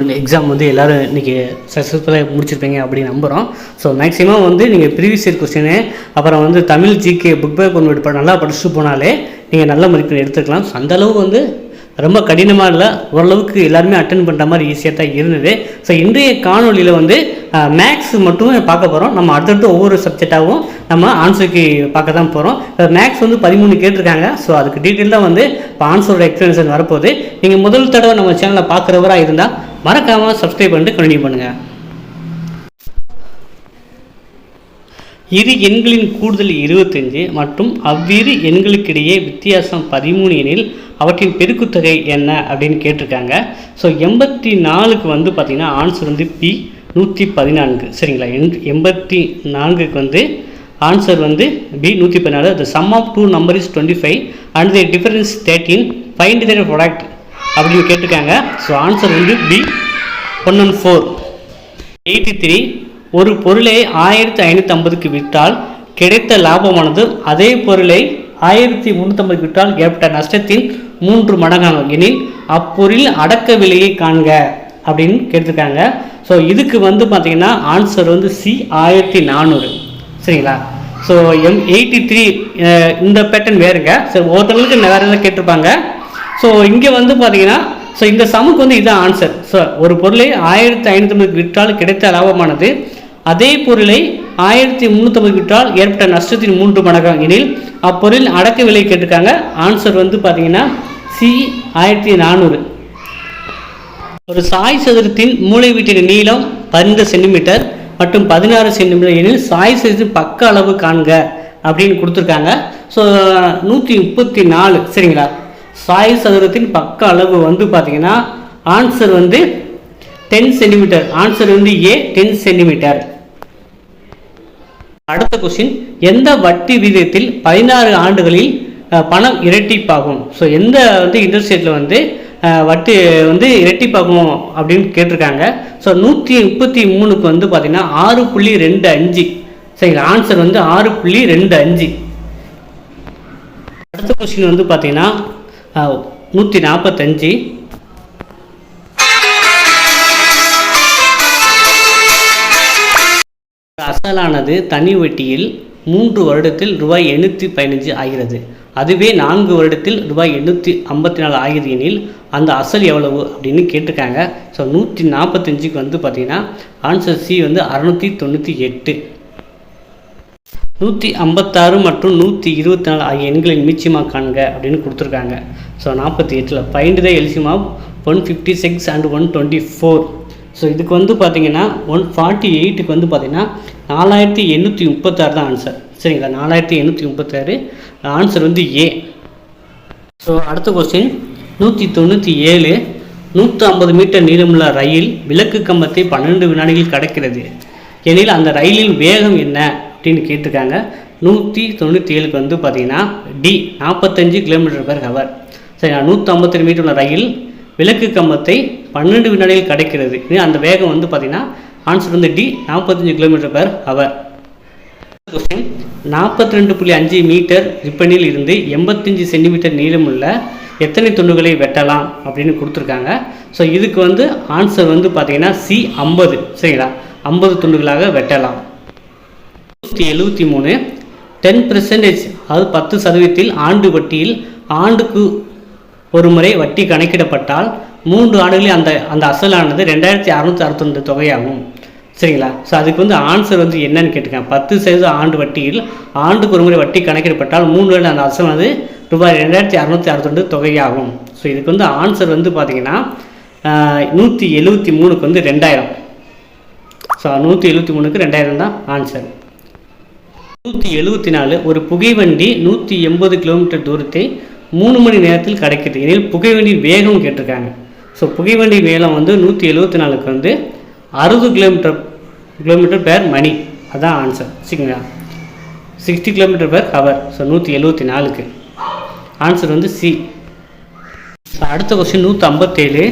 Exam வந்து எல்லோரும் இன்றைக்கி சக்ஸஸ்ஃபுல்லாக முடிச்சிருப்பீங்க அப்படின்னு நம்புகிறோம் ஸோ மேக்ஸிமம் வந்து நீங்கள் ப்ரீவியஸ் இயர் கொஸ்டினு அப்புறம் வந்து தமிழ் ஜிகே புக் பேக் ஒன்று நல்லா படிச்சுட்டு போனாலே நீங்கள் நல்ல மதிப்பெண் எடுத்துக்கலாம். ஸோ அந்த வந்து ரொம்ப கடினமாக இல்லை ஓரளவுக்கு எல்லாருமே அட்டன் பண்ணுற மாதிரி ஈஸியாக தான் இருந்தது. ஸோ இன்றைய காணொலியில் வந்து மேக்ஸ் மட்டும் பார்க்க போகிறோம் நம்ம அடுத்தடுத்து ஒவ்வொரு சப்ஜெக்டாகவும் நம்ம ஆன்சருக்கு பார்க்க தான் போகிறோம் மேக்ஸ் வந்து பதிமூணு கேட்டிருக்காங்க. ஸோ அதுக்கு டீட்டெயிலாக வந்து இப்போ ஆன்சரோட எக்ஸ்பிளனேஷன் வரப்போகுது. நீங்கள் முதல் தடவை நம்ம சேனலை பார்க்குறவராக இருந்தால் மறக்காமல் சப்ஸ்கிரைப் பண்ணிட்டு கண்டினியூ பண்ணுங்கள் இரு எண்களின் கூடுதல் இருபத்தஞ்சு மற்றும் அவ்விரு எண்களுக்கிடையே வித்தியாசம் பதிமூணு எனில் அவற்றின் பெருக்குத்தொகை என்ன அப்படின்னு கேட்டிருக்காங்க. ஸோ எண்பத்தி நாலுக்கு வந்து பார்த்திங்கன்னா ஆன்சர் வந்து பி நூற்றி பதினான்கு சரிங்களா? எண் எண்பத்தி நான்குக்கு வந்து ஆன்சர் வந்து பி நூற்றி பதினாலு the sum of two number is twenty five and the difference thirteen find their product அப்படின்னு கேட்டிருக்காங்க. ஸோ ஆன்சர் வந்து b one and four eighty three ஒரு பொருளை ஆயிரத்தி ஐநூற்றி ஐம்பதுக்கு விற்றால் கிடைத்த லாபமானது அதே பொருளை ஆயிரத்தி முந்நூற்றம்பதுக்கு விற்றால் ஏற்பட்ட நஷ்டத்தின் மூன்று மடங்காகும். எனில் அப்பொருள் அடக்க விலையை காண்க அப்படின்னு கேட்டிருக்காங்க. ஸோ இதுக்கு வந்து பார்த்தீங்கன்னா ஆன்சர் வந்து சி ஆயிரத்தி நானூறு. சரிங்களா? ஸோ எம் எயிட்டி த்ரீ இந்த பேட்டர்ன் வேறுங்க. சரி ஒருத்தவங்களுக்கு வேறு எதாவது கேட்டிருப்பாங்க. ஸோ இங்கே வந்து பார்த்தீங்கன்னா ஸோ இந்த சமுக்கு வந்து இதுதான் ஆன்சர் ஸோ ஒரு பொருளை ஆயிரத்தி ஐநூற்றம்பது விற்றால் கிடைத்த லாபமானது. அதே பொருளை ஆயிரத்தி முந்நூற்றம்பது விற்றால் ஏற்பட்ட நஷ்டத்தின் மூன்று மடங்காக எனில் அப்பொருள் அடக்க விலை கேட்டிருக்காங்க. ஆன்சர் வந்து பார்த்தீங்கன்னா சி ஆயிரத்தி நானூறு. ஒரு சாய் சதுரத்தின் மூளை வீட்டின் நீளம் பதினைந்து சென்டிமீட்டர் மற்றும் பதினாறு சென்டிமீட்டர். எனில் சாய் சதுரத்தின் பக்க அளவு காண்க அப்படின்னு கொடுத்துருக்காங்க. ஸோ நூற்றி முப்பத்தி நாலு. சரிங்களா? சாய் சதுரத்தின் பக்க அளவு வந்து பார்த்தீங்கன்னா ஆன்சர் வந்து டென் சென்டிமீட்டர் ஆன்சர் வந்து ஏ டென் சென்டிமீட்டர் அடுத்த கொஸ்டின் எந்த வட்டி விகிதத்தில் பதினாறு ஆண்டுகளில் பணம் இரட்டிப்பாகும்? ஸோ எந்த வந்து இன்ட்ரெஸ்ட் வந்து வட்டி வந்து இரட்டிப்பாகும் அப்படின்னு கேட்டிருக்காங்க. ஸோ நூற்றி முப்பத்தி மூணுக்கு வந்து பார்த்தீங்கன்னா ஆறு புள்ளி ரெண்டு அஞ்சு. சரிங்களா? ஆன்சர் வந்து ஆறு புள்ளி ரெண்டு அஞ்சு. அடுத்த கொஸ்டின் வந்து பார்த்தீங்கன்னா நூற்றி நாற்பத்தஞ்சு அசலானது தனி வட்டியில் மூன்று வருடத்தில் ரூபாய் எண்ணூற்றி பதினஞ்சு ஆகிறது. அதுவே நான்கு வருடத்தில் ரூபாய் எண்ணூற்றி ஐம்பத்தி நாலு ஆகிறது எனில் அந்த அசல் எவ்வளவு அப்படின்னு கேட்டிருக்காங்க. ஸோ நூற்றி நாற்பத்தஞ்சுக்கு வந்து பார்த்தீங்கன்னா ஆன்சர் சி வந்து அறநூற்றி தொண்ணூற்றி எட்டு. நூற்றி ஐம்பத்தாறு மற்றும் நூற்றி இருபத்தி நாலு ஆகிய எண்களின் மீச்சியமாக காண்க அப்படின்னு கொடுத்துருக்காங்க. ஸோ நாற்பத்தி எட்டில் find the LCM? Of one fifty six and one twenty four so இதுக்கு வந்து பார்த்தீங்கன்னா ஒன் ஃபார்ட்டி எயிட்டுக்கு வந்து பார்த்தீங்கன்னா நாலாயிரத்தி எண்ணூற்றி முப்பத்தாறு தான் ஆன்சர் சரிங்களா? நாலாயிரத்தி எண்ணூற்றி முப்பத்தாறு. ஆன்சர் வந்து ஏ ஸோ அடுத்த கொஸ்டின் நூற்றி தொண்ணூற்றி ஏழு நூற்றி ஐம்பது மீட்டர் நீளமுள்ள ரயில் விளக்கு கம்பத்தை பன்னெண்டு வினாடிகள் கடக்கிறது. எனில் அந்த ரயிலின் வேகம் என்ன? அப்படின்னு கேட்டிருக்காங்க. நூற்றி தொண்ணூற்றி ஏழுக்கு வந்து பார்த்தீங்கன்னா டி நாற்பத்தஞ்சு கிலோமீட்டர் பர் ஹவர் சரிங்களா? நூற்றி ஐம்பத்தெட்டு மீட்டர் உள்ள ரயில் விளக்கு கம்பத்தை பன்னெண்டு வினாடியில் கிடைக்கிறது. அந்த வேகம் வந்து பார்த்தீங்கன்னா ஆன்சர் வந்து டி நாற்பத்தஞ்சு கிலோமீட்டர் பர் ஹவர் கொஸ்டின் நாற்பத்தி ரெண்டு புள்ளி அஞ்சு மீட்டர் ரிப்பனில் இருந்து எண்பத்தஞ்சு சென்டிமீட்டர் நீளமுள்ள எத்தனை துண்டுகளை வெட்டலாம் அப்படின்னு கொடுத்துருக்காங்க. ஸோ இதுக்கு வந்து ஆன்சர் வந்து பார்த்தீங்கன்னா சி ஐம்பது சரிங்களா? ஐம்பது துண்டுகளாக வெட்டலாம். நூற்றி எழுபத்தி மூணு டென் பெர்சன்டேஜ் அதாவது பத்து சதவீதத்தில் ஆண்டு வட்டியில் ஆண்டுக்கு ஒரு முறை வட்டி கணக்கிடப்பட்டால் மூன்று ஆண்டுகளில் அந்த அந்த அசலானது ரெண்டாயிரத்தி அறநூற்றி அறுபத்தொன்று தொகையாகும். சரிங்களா? ஸோ அதுக்கு வந்து ஆன்சர் வந்து என்னன்னு கேட்டிருக்கேன் பத்து சதவீத ஆண்டு வட்டியில் ஆண்டுக்கு ஒரு முறை வட்டி கணக்கிடப்பட்டால் மூன்று ஆண்டு அந்த அசலானது ரூபாய் ரெண்டாயிரத்தி அறநூற்றி அறுபத்தொன்று தொகையாகும். ஸோ இதுக்கு வந்து ஆன்சர் வந்து பார்த்தீங்கன்னா நூற்றி எழுபத்தி மூணுக்கு வந்து ரெண்டாயிரம். ஸோ நூற்றி எழுபத்தி மூணுக்கு ரெண்டாயிரம் தான் ஆன்சர் நூற்றி எழுபத்தி நாலு ஒரு புகைவண்டி நூற்றி எண்பது கிலோமீட்டர் தூரத்தை மூணு மணி நேரத்தில் கிடைக்கிது எனில் புகைவண்டி வேகம் கேட்டிருக்காங்க. ஸோ புகைவண்டி வேகம் வந்து நூற்றி எழுபத்தி நாலுக்கு வந்து அறுபது கிலோமீட்டர் கிலோமீட்டர் பேர் மணி. அதான் ஆன்சர் சரிங்களா? Sixty kilometer per hour so நூற்றி எழுபத்தி நாலுக்கு. ஆன்சர் வந்து சி ஸோ அடுத்த கொஸ்டின் நூற்றி ஐம்பத்தேழு.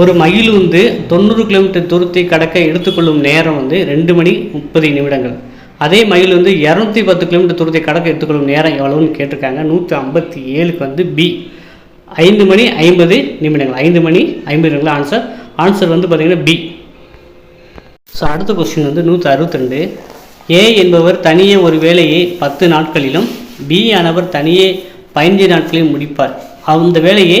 ஒரு மயில் வந்து தொண்ணூறு கிலோமீட்டர் தூரத்தை கடக்க எடுத்துக்கொள்ளும் நேரம் வந்து ரெண்டு மணி முப்பது நிமிடங்கள். அதே மயில் வந்து இரநூத்தி பத்து கிலோமீட்டர் தூரத்தை கடக்க எடுத்துக்கொள்ளும் நேரம் எவ்வளோன்னு கேட்டிருக்காங்க. நூற்றி ஐம்பத்தி ஏழுக்கு வந்து பி ஐந்து மணி ஐம்பது நிமிடங்கள். ஐந்து மணி ஐம்பது நிமிடங்கள் ஆன்சர் ஆன்சர் வந்து பார்த்திங்கன்னா பி ஸோ அடுத்த கொஸ்டின் வந்து நூற்றி அறுபத்திரெண்டு ஏ என்பவர் தனியே ஒரு வேலையை பத்து நாட்களிலும் பி ஆனவர் தனியே பதினஞ்சு நாட்களிலும் முடிப்பார். அந்த வேலையை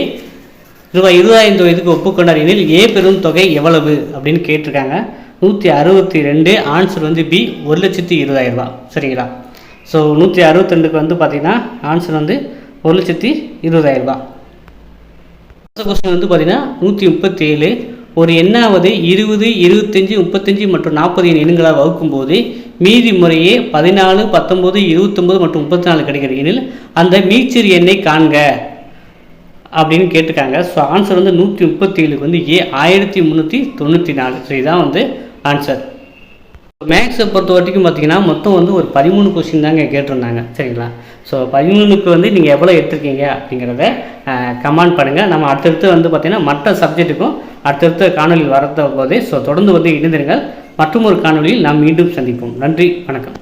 ரூபாய் இருபதாயிரம் வயதுக்கு ஒப்புக்கொண்டார். எனில் ஏ பெரும் தொகை எவ்வளவு? அப்படின்னு கேட்டிருக்காங்க. நூற்றி அறுபத்தி ரெண்டு ஆன்சர் வந்து பி ஒரு லட்சத்தி இருபதாயிரம் ரூபாய். சரிங்களா? ஸோ நூற்றி அறுபத்தெண்டுக்கு வந்து பார்த்தீங்கன்னா ஆன்சர் வந்து ஒரு லட்சத்தி இருபதாயிரம் ரூபாய். அடுத்த கொஸ்டின் வந்து பார்த்தீங்கன்னா நூற்றி முப்பத்தி ஏழு ஒரு எண்ணாவது இருபது இருபத்தஞ்சி முப்பத்தஞ்சு மற்றும் நாற்பது எண் எண்களால் வகுக்கும்போது மீதி முறையே பதினாலு பத்தொம்போது இருபத்தொம்போது மற்றும் முப்பத்தி நாலு கிடைக்கிற எனில் அந்த மீச்சிறு எண்ணை காண்க அப்படின்னு கேட்டிருக்காங்க. ஸோ ஆன்சர் வந்து நூற்றி முப்பத்தி ஏழுக்கு வந்து ஏ ஆயிரத்தி முந்நூற்றி தொண்ணூற்றி நாலு. ஸோ இதுதான் வந்து ஆன்சர் மேக்ஸை பொறுத்த வரைக்கும் பார்த்தீங்கன்னா மொத்தம் வந்து ஒரு பதிமூணு கொஸ்டின் தாங்க கேட்டிருந்தாங்க. சரிங்களா? ஸோ பதிமூணுக்கு வந்து நீங்கள் எவ்வளோ எடுத்திருக்கீங்க அப்படிங்கிறத கமெண்ட் பண்ணுங்கள் நம்ம அடுத்தடுத்து வந்து பார்த்திங்கன்னா மற்ற சப்ஜெக்ட்டுக்கும் அடுத்தடுத்த காணொலியில் வரத்த போதே ஸோ தொடர்ந்து வந்து இணைந்திருங்கள். மற்றும் ஒரு காணொலியில் நாம் மீண்டும் சந்திப்போம். நன்றி. வணக்கம்.